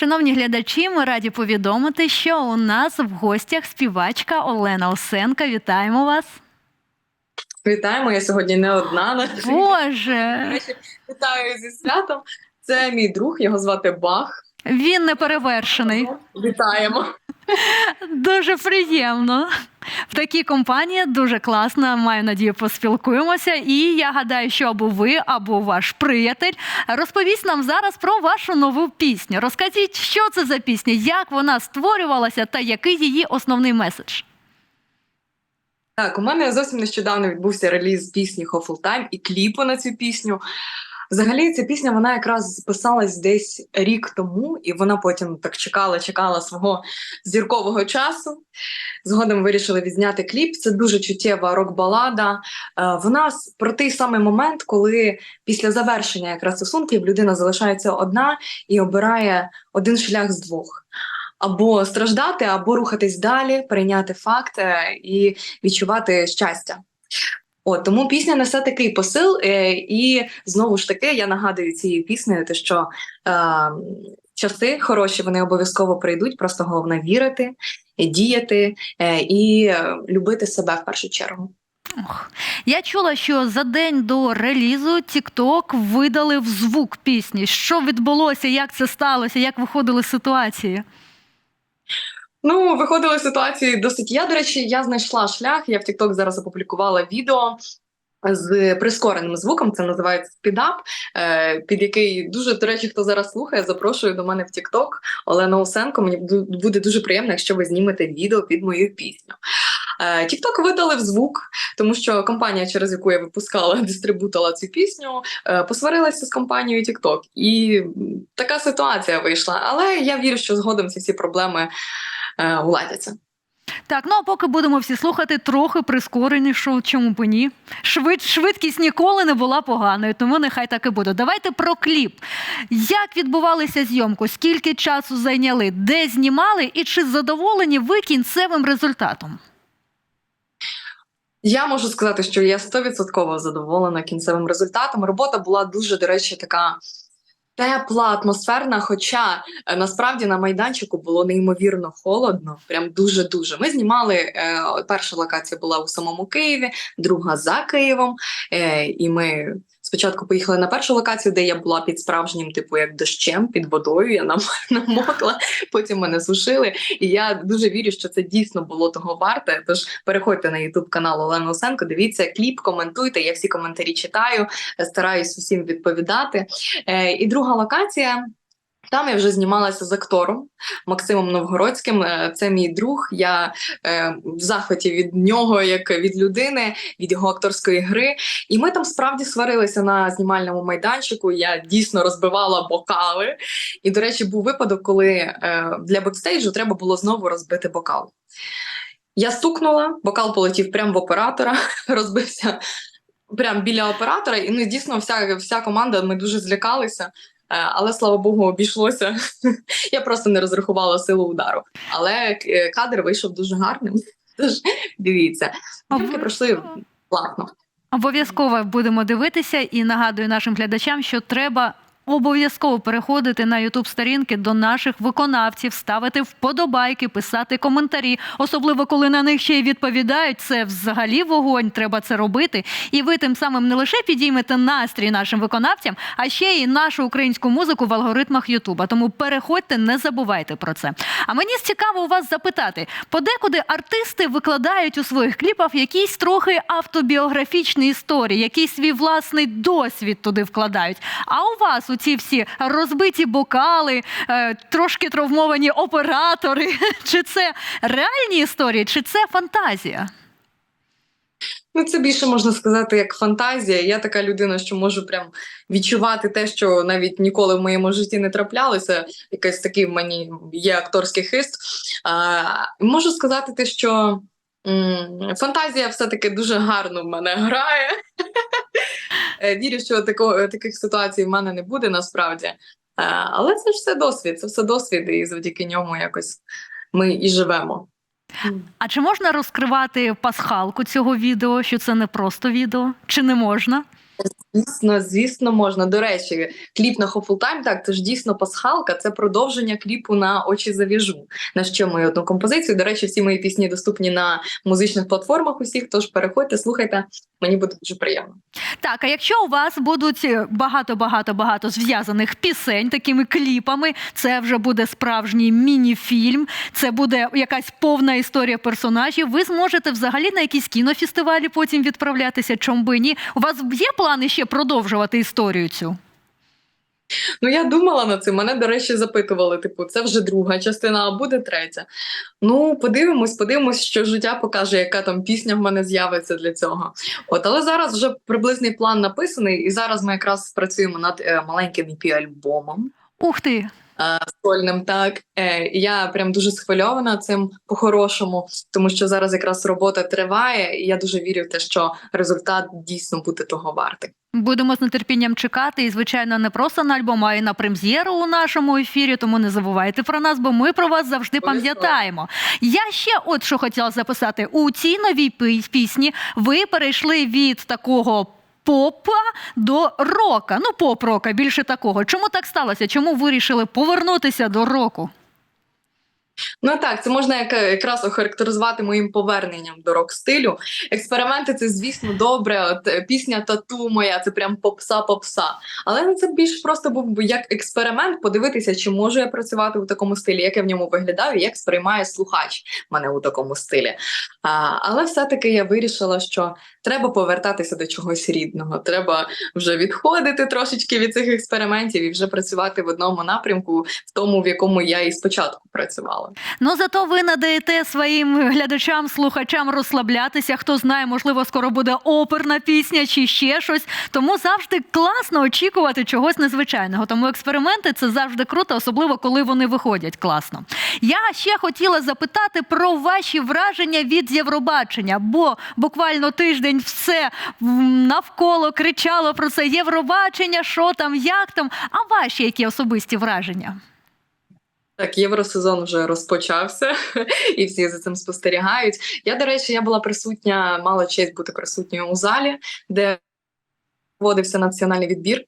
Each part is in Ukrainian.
Шановні глядачі, ми раді повідомити, що у нас в гостях співачка Олена Осенка. Вітаємо вас. Вітаємо, я сьогодні не одна. на. Боже, Вітаю зі святом. Це мій друг, його звати Бах. він не перевершений. Вітаємо. Дуже приємно. В такій компанії дуже класно. Маю надію, поспілкуємося. І я гадаю, що або ви, або ваш приятель розповість нам зараз про вашу нову пісню. Розкажіть, що це за пісня, як вона створювалася та який її основний меседж. Так, у мене зовсім нещодавно відбувся реліз пісні «Hopeful Time» і кліпу на цю пісню. Взагалі, ця пісня вона якраз писалась десь рік тому, і вона потім так чекала, чекала свого зіркового часу. Згодом вирішили відзняти кліп. Це дуже чуттєва рок-балада. Е, Вона про той самий момент, коли після завершення якраз стосунків людина залишається одна і обирає один шлях з двох. Або страждати, або рухатись далі, прийняти факт е, і відчувати щастя. От тому пісня несе такий посил, е, і знову ж таки я нагадую цією піснею, те, що е, часи хороші вони обов'язково прийдуть. Просто головне вірити, діяти е, і е, любити себе в першу чергу. Ох. Я чула, що за день до релізу TikTok видалив звук пісні. Що відбулося, як це сталося, як виходили ситуації? Ну, виходили ситуації досить. Я, до речі, я знайшла шлях. Я в TikTok зараз опублікувала відео. З прискореним звуком це називається спідап, е, під який дуже до речі, хто зараз слухає, запрошую до мене в TikTok Олена Осенко. Мені буде дуже приємно, якщо ви знімете відео під мою пісню. Е, TikTok видалив звук, тому що компанія, через яку я випускала, дистрибутила цю пісню, е, посварилася з компанією TikTok. І така ситуація вийшла. Але я вірю, що згодом ці всі проблеми уладяться. Так, ну а поки будемо всі слухати трохи прискореніше, чому б ні. Швид, швидкість ніколи не була поганою, тому нехай так і буде. Давайте про кліп. Як відбувалися зйомку? Скільки часу зайняли? Де знімали? І чи задоволені ви кінцевим результатом? Я можу сказати, що я 100% задоволена кінцевим результатом. Робота була дуже, до речі, така тепла, атмосферна. Хоча е, насправді на майданчику було неймовірно холодно, прям дуже дуже. Ми знімали е, перша локація була у самому Києві, друга за Києвом. Е, і ми спочатку поїхали на першу локацію, де я була під справжнім, типу, як дощем, під водою. Я нам намокла, потім мене сушили. І я дуже вірю, що це дійсно було того варте. Тож переходьте на Ютуб канал Олени Осенко, дивіться кліп, коментуйте. Я всі коментарі читаю, стараюсь усім відповідати. Е, і друга локація. Там я вже знімалася з актором Максимом Новгородським. Е, Це мій друг. Я е, в захваті від нього, як від людини, від його акторської гри. І ми там справді сварилися на знімальному майданчику. Я дійсно розбивала бокали. І, до речі, був випадок, коли е, для бекстейджу треба було знову розбити бокал. Я стукнула, бокал полетів прямо в оператора, розбився прямо біля оператора. І ну, дійсно, вся, вся команда ми дуже злякалися. Е, Але слава Богу, обійшлося. Я просто не розрахувала силу удару. Але е, кадр вийшов дуже гарним. Тож дивіться, Зйомки пройшли платно. Обов'язково будемо дивитися і нагадую нашим глядачам, що треба. Обов'язково переходити на Ютуб сторінки до наших виконавців, ставити вподобайки, писати коментарі, особливо коли на них ще й відповідають. Це взагалі вогонь. Треба це робити. І ви тим самим не лише підіймете настрій нашим виконавцям, а ще й нашу українську музику в алгоритмах Ютуба. Тому переходьте, не забувайте про це. А мені цікаво у вас запитати: подекуди артисти викладають у своїх кліпах якісь трохи автобіографічні історії, якийсь свій власний досвід туди вкладають. А у вас у ці всі розбиті бокали, е, трошки травмовані оператори. Чи це реальні історії, чи це фантазія? Ну, це більше можна сказати як фантазія. Я така людина, що можу прям відчувати те, що навіть ніколи в моєму житті не траплялося. Якийсь такий в мені є акторський хист. А, можу сказати те, що м, фантазія все-таки дуже гарно в мене грає. Е, Вірю, що тако, таких ситуацій в мене не буде насправді. Е, Але це ж все досвід, це все досвід, і завдяки ньому якось ми і живемо. А чи можна розкривати пасхалку цього відео? Що це не просто відео? Чи не можна? Звісно, звісно, можна. До речі, кліп на Хофултайм, так, це ж дійсно пасхалка, це продовження кліпу на очі завіжу. На що мою одну композицію. До речі, всі мої пісні доступні на музичних платформах усіх. Тож переходьте, слухайте, мені буде дуже приємно. Так, а якщо у вас будуть багато, багато, багато зв'язаних пісень такими кліпами, це вже буде справжній міні-фільм, це буде якась повна історія персонажів. Ви зможете взагалі на якісь кінофестивалі потім відправлятися. Чом би ні? У вас є плани ще продовжувати історію цю? Ну, я думала над цим. Мене, до речі, запитували: типу, це вже друга частина, а буде третя. Ну, подивимось, подивимось, що життя покаже, яка там пісня в мене з'явиться для цього. От, але зараз вже приблизний план написаний, і зараз ми якраз працюємо над е, маленьким EP-альбомом. Ух ти! Е, Сольним, так Е, я прям дуже схвильована цим по-хорошому, тому що зараз якраз робота триває, і я дуже вірю в те, що результат дійсно буде того вартий. Будемо з нетерпінням чекати, і звичайно, не просто на альбом, а й на прем'єру у нашому ефірі. Тому не забувайте про нас, бо ми про вас завжди пам'ятаємо. Я ще от що хотіла записати у цій новій пісні. Ви перейшли від такого. Попа до рока. Ну, поп-рока, більше такого. Чому так сталося? Чому вирішили повернутися до року? Ну так, це можна як, якраз охарактеризувати моїм поверненням до рок-стилю. Експерименти це, звісно, добре. От е, пісня тату моя, це прям попса-попса. Але ну, це більш просто був як експеримент подивитися, чи можу я працювати у такому стилі, як я в ньому виглядаю, як сприймає слухач мене у такому стилі. А, але все-таки я вирішила, що треба повертатися до чогось рідного. Треба вже відходити трошечки від цих експериментів і вже працювати в одному напрямку, в тому, в якому я і спочатку працювала. Ну зато ви надаєте своїм глядачам, слухачам розслаблятися. Хто знає, можливо, скоро буде оперна пісня чи ще щось. Тому завжди класно очікувати чогось незвичайного. Тому експерименти це завжди круто, особливо коли вони виходять класно. Я ще хотіла запитати про ваші враження від Євробачення, бо буквально тиждень все навколо кричало про це Євробачення, що там, як там. А ваші які особисті враження? Так, євросезон вже розпочався, і всі за цим спостерігають. Я, до речі, я була присутня, мала честь бути присутньою у залі, де проводився національний відбір.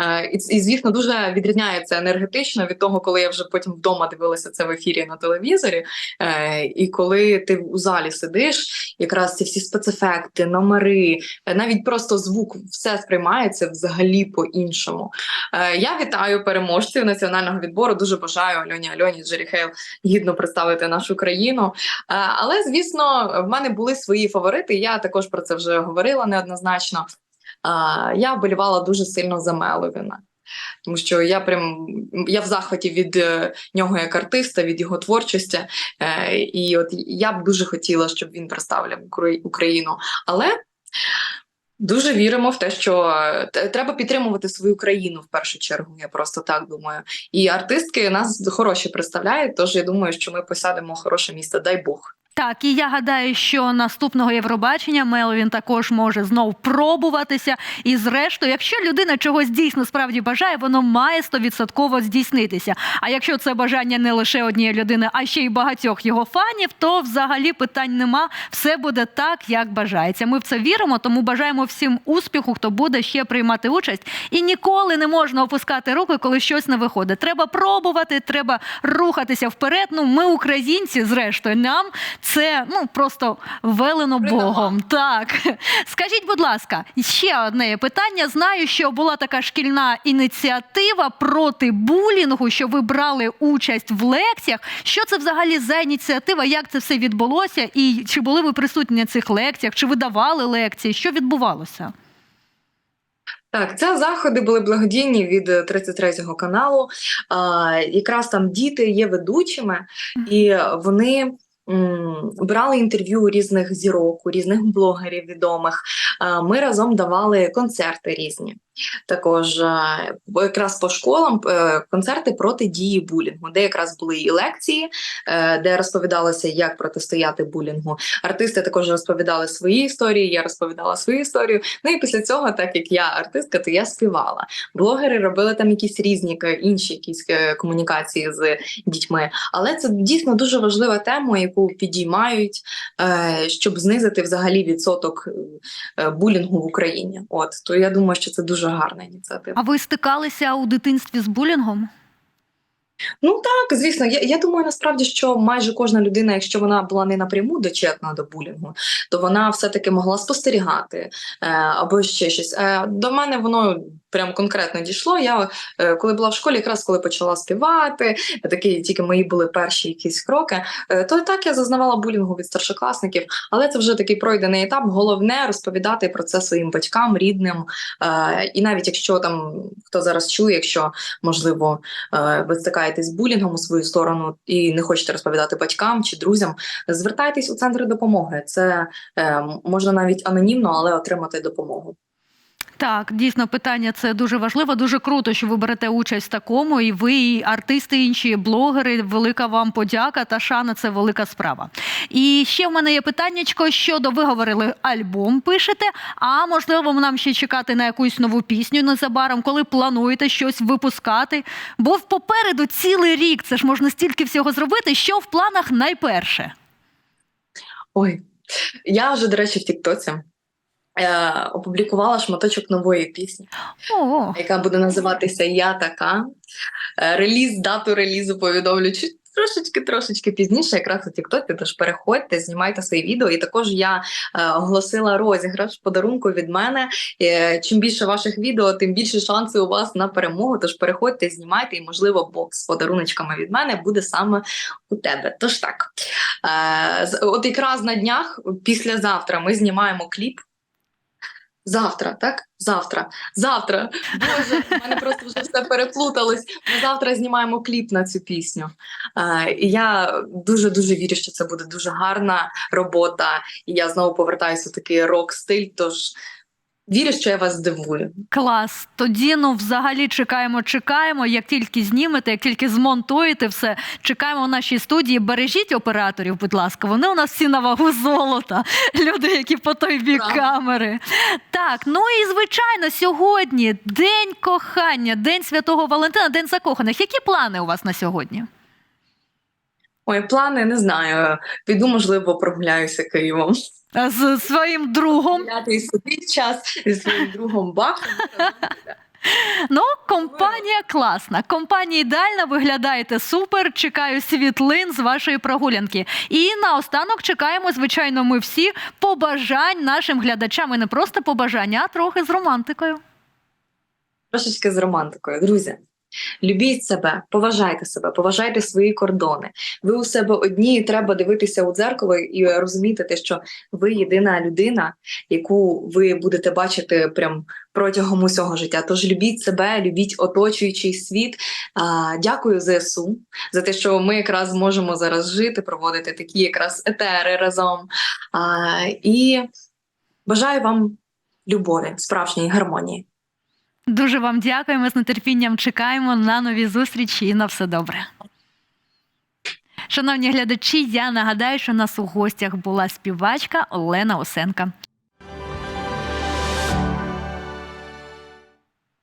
Е, і, звісно, дуже відрізняється енергетично від того, коли я вже потім вдома дивилася це в ефірі на телевізорі. Е, і коли ти у залі сидиш, якраз ці всі спецефекти, номери, е, навіть просто звук, все сприймається взагалі по-іншому. Я вітаю переможців національного відбору. Дуже бажаю Альоні Альоні Джері Хейл гідно представити нашу країну. Але звісно, в мене були свої фаворити. Я також про це вже говорила неоднозначно. Я вболівала дуже сильно за Меловіна. Тому що я прям я в захваті від е, нього як артиста, від його творчості. Е, і от я б дуже хотіла, щоб він представляв Україну. Але Дуже віримо в те, що е, треба підтримувати свою країну в першу чергу. Я просто так думаю. І артистки нас хороші представляють. Тож я думаю, що ми посадимо хороше місце. Дай Бог. Так, і я гадаю, що наступного Євробачення Мелвін також може знов пробуватися. І зрештою, якщо людина чогось дійсно справді бажає, воно має стовідсотково здійснитися. А якщо це бажання не лише однієї людини, а ще й багатьох його фанів, то взагалі питань нема. Все буде так, як бажається. Ми в це віримо, тому бажаємо всім успіху, хто буде ще приймати участь. І ніколи не можна опускати руки, коли щось не виходить. Треба пробувати, треба рухатися вперед. Ну, ми українці, зрештою, нам це ну просто велено Придумав. Богом. Так скажіть, будь ласка, ще одне питання. Знаю, що була така шкільна ініціатива проти булінгу, що ви брали участь в лекціях. Що це взагалі за ініціатива? Як це все відбулося? І чи були ви присутні на цих лекціях? Чи ви давали лекції? Що відбувалося? Так, це заходи були благодійні від е, 33-го каналу. А, якраз там діти є ведучими, і вони. Брали інтерв'ю у різних зірок, у різних блогерів відомих. Ми разом давали концерти різні. Також е, якраз по школам е, концерти проти дії булінгу, де якраз були і лекції, е, де розповідалося, як протистояти булінгу. Артисти також розповідали свої історії, я розповідала свою історію. Ну і після цього, так як я артистка, то я співала. Блогери робили там якісь різні інші якісь комунікації з дітьми. Але це дійсно дуже важлива тема, яку підіймають, щоб знизити взагалі відсоток булінгу в Україні. От то я думаю, що це дуже гарна ініціатива. А ви стикалися у дитинстві з булінгом? Ну так, звісно, я, я думаю, насправді, що майже кожна людина, якщо вона була не напряму дочетна до булінгу, то вона все-таки могла спостерігати е, або ще щось. Е, до мене воно прям конкретно дійшло. Я е, коли була в школі, якраз коли почала співати, такі тільки мої були перші якісь кроки, е, то так я зазнавала булінгу від старшокласників, але це вже такий пройдений етап. Головне розповідати про це своїм батькам, рідним. Е, і навіть якщо там хто зараз чує, якщо можливо ви стикаєтесь з булінгом у свою сторону і не хочете розповідати батькам чи друзям, звертайтесь у центри допомоги. Це е, можна навіть анонімно, але отримати допомогу. Так, дійсно, питання це дуже важливо. Дуже круто, що ви берете участь в такому, і ви, і артисти, і інші блогери. Велика вам подяка та шана це велика справа. І ще в мене є питаннячко щодо ви говорили, альбом пишете. А можливо, нам ще чекати на якусь нову пісню незабаром, коли плануєте щось випускати. Бо попереду цілий рік це ж можна стільки всього зробити. Що в планах найперше? Ой, я вже, до речі, в Тіктоці. Е, опублікувала шматочок нової пісні, О, яка буде називатися Я така. Е, Реліз, дату релізу повідомлю чуть трошечки, трошечки пізніше, якраз у Тіктоці. Тож переходьте, знімайте свої відео. І також я е, оголосила розіграш подарунку від мене. Е, чим більше ваших відео, тим більше шанси у вас на перемогу. Тож переходьте, знімайте, і можливо, бокс з подаруночками від мене буде саме у тебе. Тож так, е, от якраз на днях, післязавтра, ми знімаємо кліп. Завтра, так? Завтра. Завтра. Боже, в мене просто вже все переплуталось. Ми завтра знімаємо кліп на цю пісню. І я дуже дуже вірю, що це буде дуже гарна робота. І я знову повертаюся в такий рок-стиль. Тож вірю, що я вас здивую. Клас. Тоді ну взагалі чекаємо, чекаємо. Як тільки знімете, як тільки змонтуєте все, чекаємо в нашій студії. Бережіть операторів, будь ласка. Вони у нас всі на вагу золота. Люди, які по той бік Правда. камери. Так, ну і звичайно, сьогодні день кохання, день святого Валентина, день закоханих. Які плани у вас на сьогодні? Ой, плани не знаю. Піду, можливо, прогуляюся Києвом. Е, З своїм другом. Гуляти собі час зі своїм другом Бахом. Ну, компанія класна. Компанія ідеальна, виглядаєте супер. Чекаю світлин з вашої прогулянки. І наостанок чекаємо, звичайно, ми всі побажань нашим глядачам. І не просто побажання, а трохи з романтикою. Трошечки з романтикою. Друзі, любіть себе, поважайте себе, поважайте свої кордони. Ви у себе одні, і треба дивитися у дзеркало і розуміти те, що ви єдина людина, яку ви будете бачити прям протягом усього життя. Тож любіть себе, любіть оточуючий світ. Дякую ЗСУ за те, що ми якраз можемо зараз жити, проводити такі якраз етери разом. І бажаю вам любові, справжньої гармонії. Дуже вам дякуємо. З нетерпінням чекаємо на нові зустрічі і на все добре. Шановні глядачі, я нагадаю, що у нас у гостях була співачка Олена Осенка.